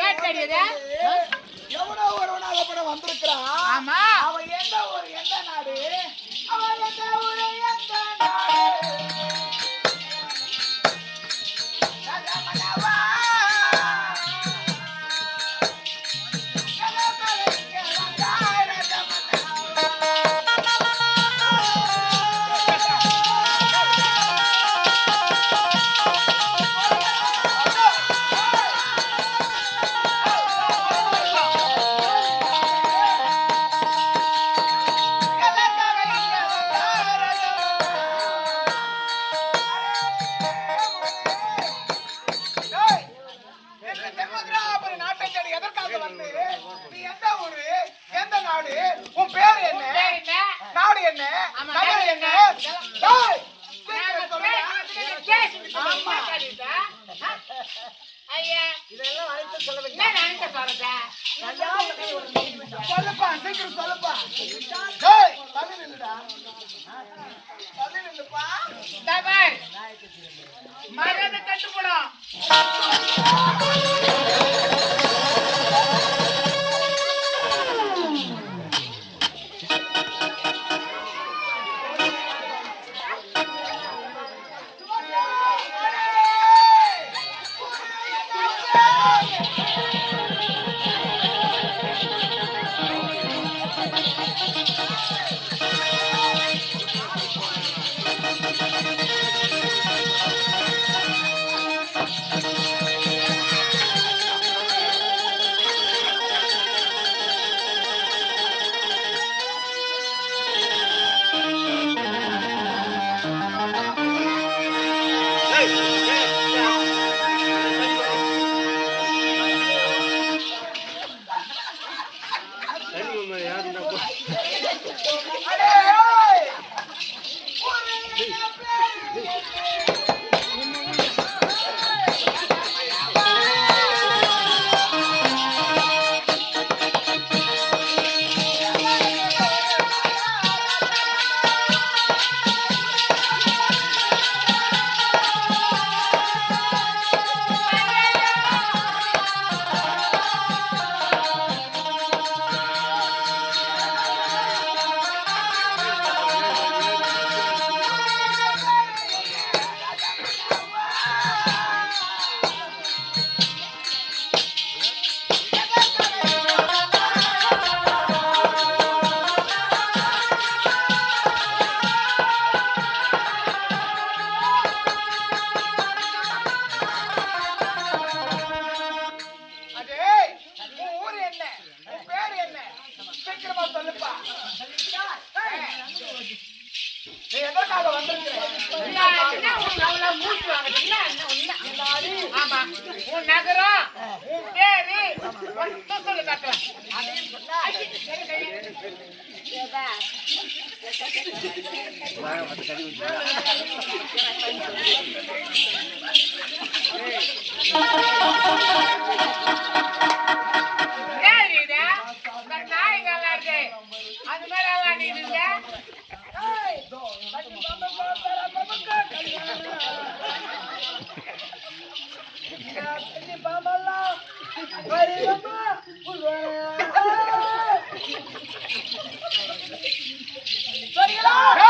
கேட்டறியது எவனோ ஒருவனாக படம் வந்திருக்கிறான்? ஆமா. அவன் எந்த ஒரு எந்த நாடு? அவன் எந்த C'est pas. Vai, vai, vai! வருகிறார்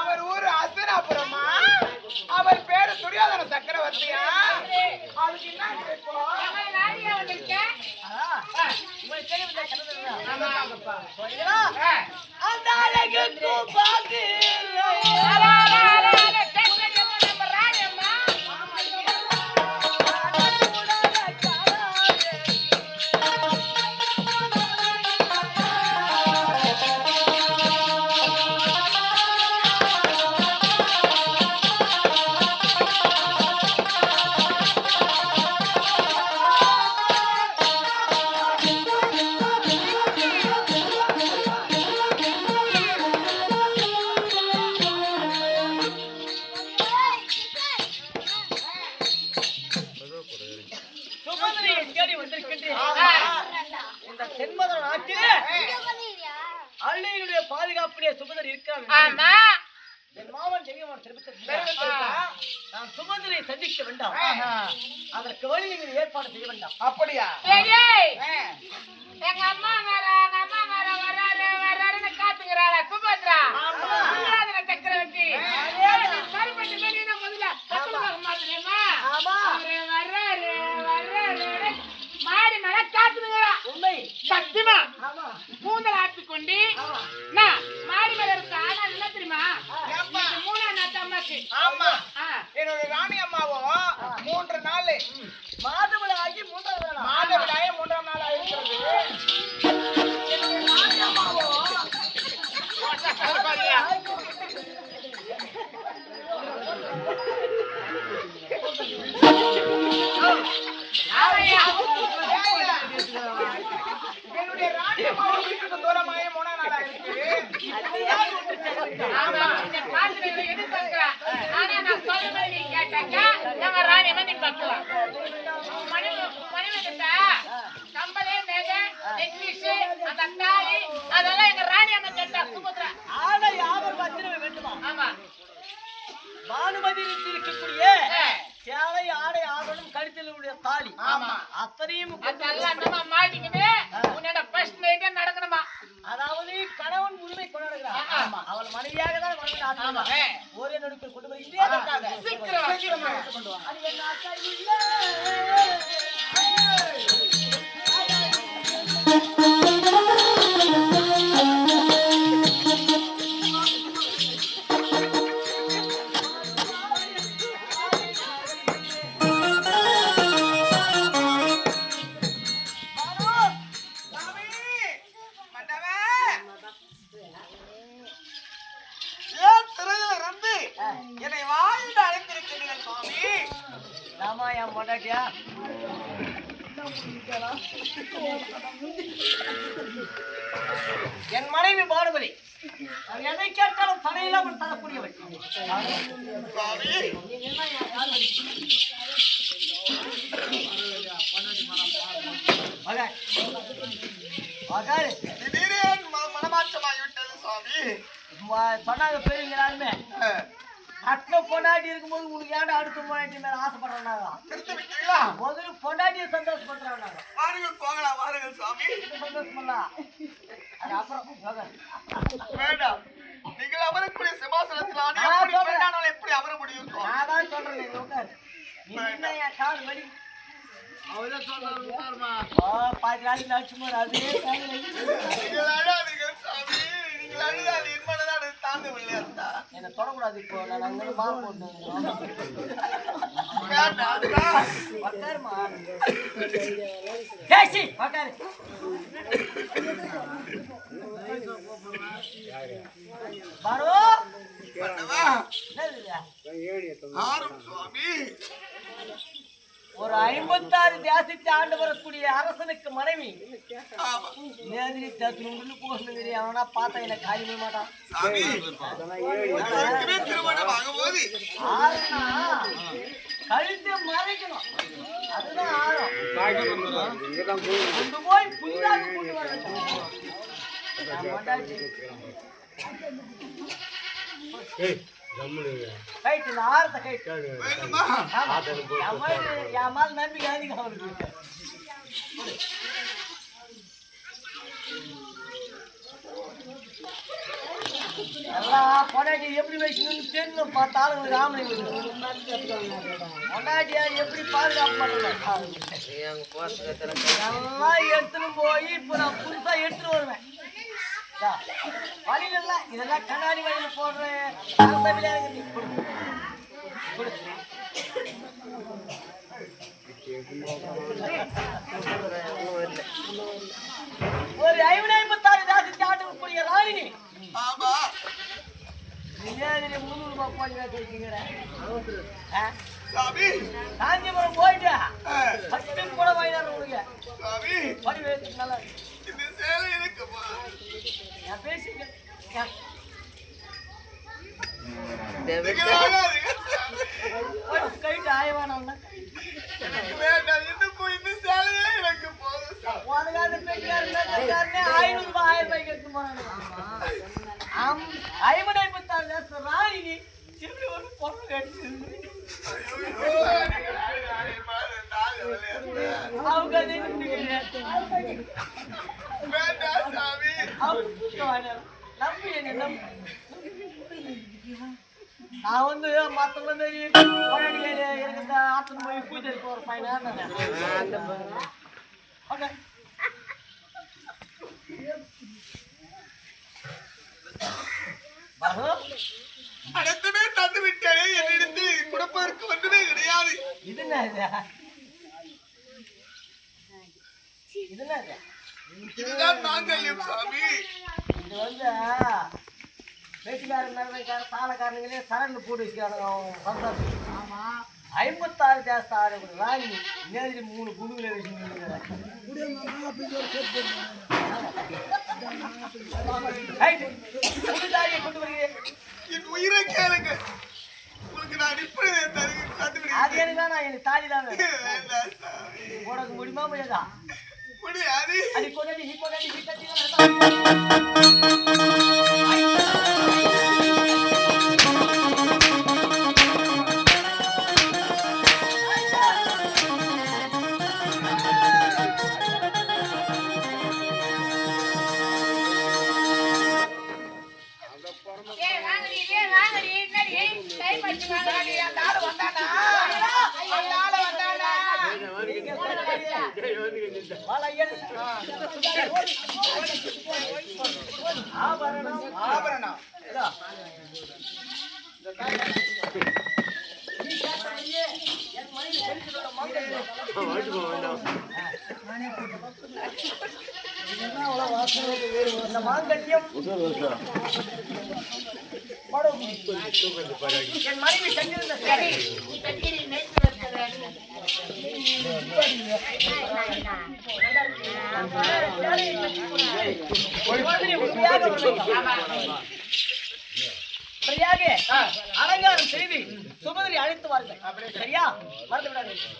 அவர் ஊர் அசனாபுரமா? அவர் பேரு துரியோதன சக்கரவர்த்தியா? அதுக்கு என்ன இப்போ. உங்களுக்கு தெரியும் Dale. Mm. தாலி, அதெல்லாம் எங்க ராணியம்மா கேட்டா, சுபத்ரா. யாவர் பத்திரமே வேண்டுமா ஆமா. பானுமதி இருக்கக்கூடிய. சேலை ஆடை ஆபரணம் கழுத்தில் உடைய தாலி ஆமா. அத்தனையும் அதெல்லாம் நம்ம மாட்டிக்கிட்டு, உன்னோட ஏ நடக்கணுமா? அதாவது கணவன் உரிமை கொண்டாடுகிறார் ஆமா. அவள் மனைவியாக தான் ஆமா. ஒரே நடுக்கில் கொண்டு போய் இல்லையா. அது என்ன அக்கா இல்ல என் மனைவி பானுமதி அவன் எதை கேட்டாலும் தடையில்லாமல் தரக்கூடியவள் சுவாமி மகன் மகன் திடீரென மனமாற்றமாகிவிட்டது சுவாமி. சொன்னாங்க பெரியவங்க அட்ல பொண்டாட்டி இருக்கும்போது உனக்கு ஏன்டா அடுத்த பொண்டாட்டி மேல ஆசைப்படுறாங்க முதல்ல பொண்டாட்டியை சந்தோஷப்படுறாங்க வாருங்கள் போகலாம் வாருங்கள் சுவாமி சந்தோஷமல்ல அது அப்புறம் வேண்டாம் நீங்கள் அமரக்கூடிய சிம்மாசனத்தில் எப்படி அமர முடியும் நான் தான் சொல்றேன் நீ உட்காரு. நீ என்ன என் கால் வலி. ஆ, பாதி நாளைக்கு நடிச்சு போற அதே கால் வலி. நீங்கள் அழாதீர்கள் என் மனதான் அது தாங்கவில்லை அத்தா என்னை தொடக்கூடாது இப்போ நான் அங்கே மாவு போட்டு வேண்டாம் சுவாமி ஒரு ஐம்பத்தாறு தேசத்தை ஆண்டு வரக்கூடிய அரசனுக்கு மனைவி. நேதிரி தத்துணுன்னு போகணுங்கிறீ அவனா பார்த்தா என்ன காரியமே மாட்டான். கழுத்தை மறைக்கணும். அதுதான் ஆழம் கொண்டு போய் புதிதாக கொண்டு வர வேண்டும். கைட்டு ஆரத்தை கைட்டு என் மேல நம்பிக்கை அதிகம் எல்லாம் பொண்டாட்டி எப்படி வைக்கணும்னு தெரியும் பார்த்தா ஆளுங்களுக்கு ஆம்பளைங்களுக்கு பொண்டாட்டியா எப்படி பாதுகாப்பு பண்ணணும் எல்லாம் எடுத்துன்னு போய் இப்போ நான் புதுசாக எடுத்துன்னு வருவேன் இதா, வழியில எல்லாம் இதெல்லாம் கண்ணாடி வழியில போடுற. ஒரு ஐம்பது ஐம்பத்தாறு ஜாதி சாட்டுக்கூடிய ராணினி ஆமா. காஞ்சிபுரம் போயிட்டு கூட வாங்கினார் உங்களுக்கு நல்லா ஐம்பது ஐம்பத்தாறு லட்சம் ராணினி எப்படி ஒரு பொண்ணு கடிச்சு ஐயோ, எனக்கு நாலு விளையாட்டு. அவங்க அதை நின்னுக்கிறாங்க. வேண்டாம் சாமி. நம்பு என்ன நம்பு. நான் வந்து கொண்டாடி எனக்கு இந்த ஆத்துல போய் பூஜை போற பையனா ஓகே அனைத்துமே தந்து விட்டேனே என்னிடத்தில் கொடுப்பதற்கு ஒன்றுமே கிடையாது இது என்ன இது இது என்ன இது இதுதான் மாங்கல்யம் சாமி. இது வந்து வேட்டிக்காரன் நிறமைக்கார சாலக்காரனுங்களே சரண்டு போட்டு ஆமா. ஐம்பத்தாறு ஜாஸ்தி ஆடக்கூடிய ராணி நேரடி மூணு வச்சுருக்கீங்க கொண்டு வருகிறேன் என் உயிரை கேளுங்க. உங்களுக்கு நான் இப்படி தருகிறேன் தந்து அது விடுகிறேன் எனக்கு வேணாம் எனக்கு தாலி தான் உனக்கு முடியுமா முடியாதா முடியாது அது கொண்டாடி நீ கொண்டாடி நீ கட்டி ஏய், வாங்கடி, ஏய், வாங்கடி, என்னடி? டைம் ஆச்சு, வாங்கடி. அந்த ஆளு வந்தானா அந்த ஆளு வந்தானா ஆபரணம் ஆபரணம் இந்த மாங்கல்யம் என் மனைவி செஞ்சிருந்த சரி அலங்காரம் செய்து சுபதிரி அழைத்து வாருங்கள். சரியா? மறந்து விடாதீர்கள்.